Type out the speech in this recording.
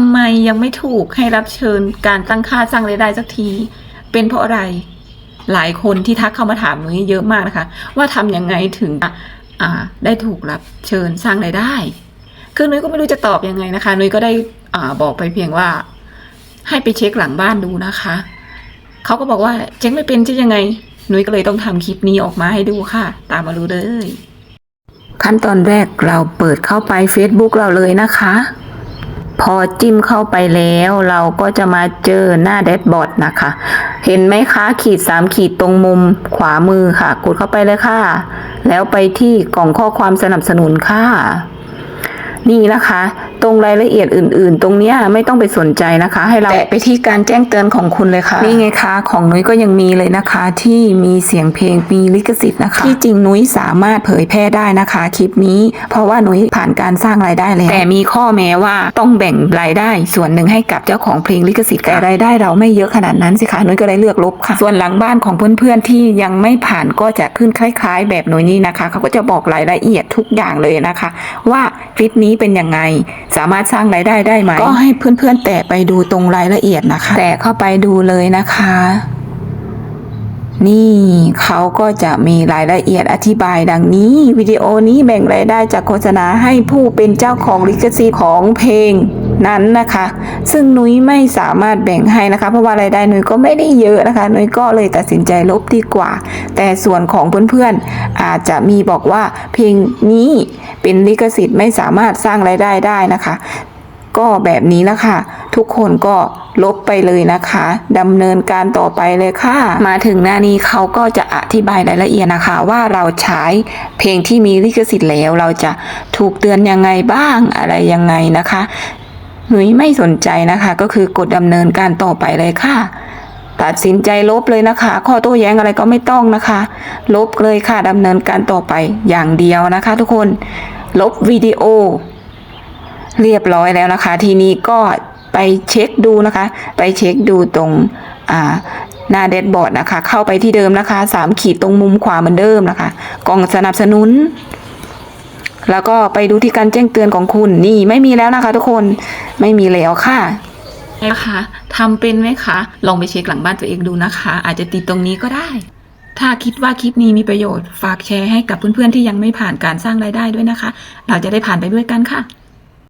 ทำไมยังไม่ถูกให้รับเชิญการตั้งค่าสร้างรายได้สักที เป็นเพราะอะไร หลายคนที่ทักเข้ามาถามนุ้ยเยอะมากนะคะ ว่าทำยังไงถึงได้ถูกรับเชิญสร้างรายได้ คือนุ้ยก็ไม่รู้จะตอบยังไงนะคะ นุ้ยก็ได้บอกไปเพียงว่า ให้ไปเช็คหลังบ้านดูนะคะเขาก็บอกว่าเช็คไม่เป็นจะยังไง นุ้ยก็เลยต้องทำคลิปนี้ออกมาให้ดูค่ะ ตามมาดูเลยขั้นตอนแรกเราเปิดเข้าไป Facebook เราเลยนะคะ พอจิ้มเข้าไปแล้วเราก็จะมาเจอหน้าแดชบอร์ดนะคะ เห็นไหมคะขีดสามขีดตรงมุมขวามือค่ะ กดเข้าไปเลยค่ะ แล้วไปที่กล่องข้อความสนับสนุนค่ะ นี่นะคะ รงรายละเอียดอื่น ๆ ตรงเนี้ยไม่ต้องไปสนใจนะคะ ให้เราแตะไปที่การแจ้งเตือนของคุณเลยค่ะนี่ไงคะของนุ้ยก็ยังมีเลยนะคะ ที่มีเสียงเพลงมีลิขสิทธิ์นะคะ ที่จริงนุ้ยสามารถเผยแพร่ได้นะคะ คลิปนี้ เพราะว่านุ้ยผ่านการสร้างรายได้แล้วแต่มีข้อแม้ว่าต้องแบ่งรายได้ ส่วนหนึ่งให้กับเจ้าของเพลงลิขสิทธิ์แต่รายได้เราไม่เยอะขนาดนั้นสิคะนุ้ยก็เลยเลือกลบค่ะ ส่วนหลังบ้านของเพื่อนๆที่ยังไม่ผ่านก็จะขึ้นคล้ายๆ แบบนุ้ยนี่นะคะเขาก็จะบอกรายละเอียดทุกอย่างเลยนะคะ ว่าคลิปนี้เป็นยังไงสามารถสร้างรายได้ได้ไหม ก็ให้เพื่อนๆแตะไปดูตรงรายละเอียดนะคะ แตะเข้าไปดูเลยนะคะ นี่เขาก็จะมีรายละเอียดอธิบายดังนี้ วิดีโอนี้แบ่งรายได้จากโฆษณาให้ผู้เป็นเจ้าของลิขสิทธิ์ของเพลง นั้นนะคะ ซึ่งนุ้ยไม่สามารถแบ่งให้นะคะ เพราะว่ารายได้นุ้ยก็ไม่ได้เยอะนะคะ นุ้ยก็เลยตัดสินใจลบดีกว่า แต่ส่วนของเพื่อนๆ อาจจะมีบอกว่าเพลงนี้เป็นลิขสิทธิ์ไม่สามารถสร้างรายได้ได้นะคะ ก็แบบนี้ล้วค่ะทุกคนก็ลบไปเลยนะคะดำเนินการต่อไปเลยค่ะ มาถึงหน้านี้เขาก็จะอธิบายรายละเอียดนะคะ ว่าเราใช้เพลงที่มีลิขสิทธิ์แล้ว เราจะถูกเตือนยังไงบ้างอะไรยังไงนะคะ หนุยไม่สนใจนะคะ ก็คือกดดำเนินการต่อไปเลยค่ะ ตัดสินใจลบเลยนะคะ ข้อโต้แย้งอะไรก็ไม่ต้องนะคะ ลบเลยค่ะดำเนินการต่อไปอย่างเดียวนะคะ ทุกคน ลบวิดีโอ เรียบร้อยแล้วนะคะ ทีนี้ก็ไปเช็คดูนะคะ ไปเช็คดูตรงอ่าหน้าเดชบอร์ดนะคะ เข้าไปที่เดิมนะคะสามขีดตรงมุมขวาเหมือนเดิมนะคะ กล่องสนับสนุน แล้วก็ไปดูที่การแจ้งเตือนของคุณนี่ไม่มีแล้วนะคะ ทุกคนไม่มีแล้วค่ะนะคะทำเป็นไหมคะ ลองไปเช็คหลังบ้านตัวเองดูนะคะ อาจจะติดตรงนี้ก็ได้ ถ้าคิดว่าคลิปนี้มีประโยชน์ ฝากแชร์ให้กับเพื่อนๆที่ยังไม่ผ่านการสร้างรายได้ด้วยนะคะ เราจะได้ผ่านไปด้วยกันค่ะ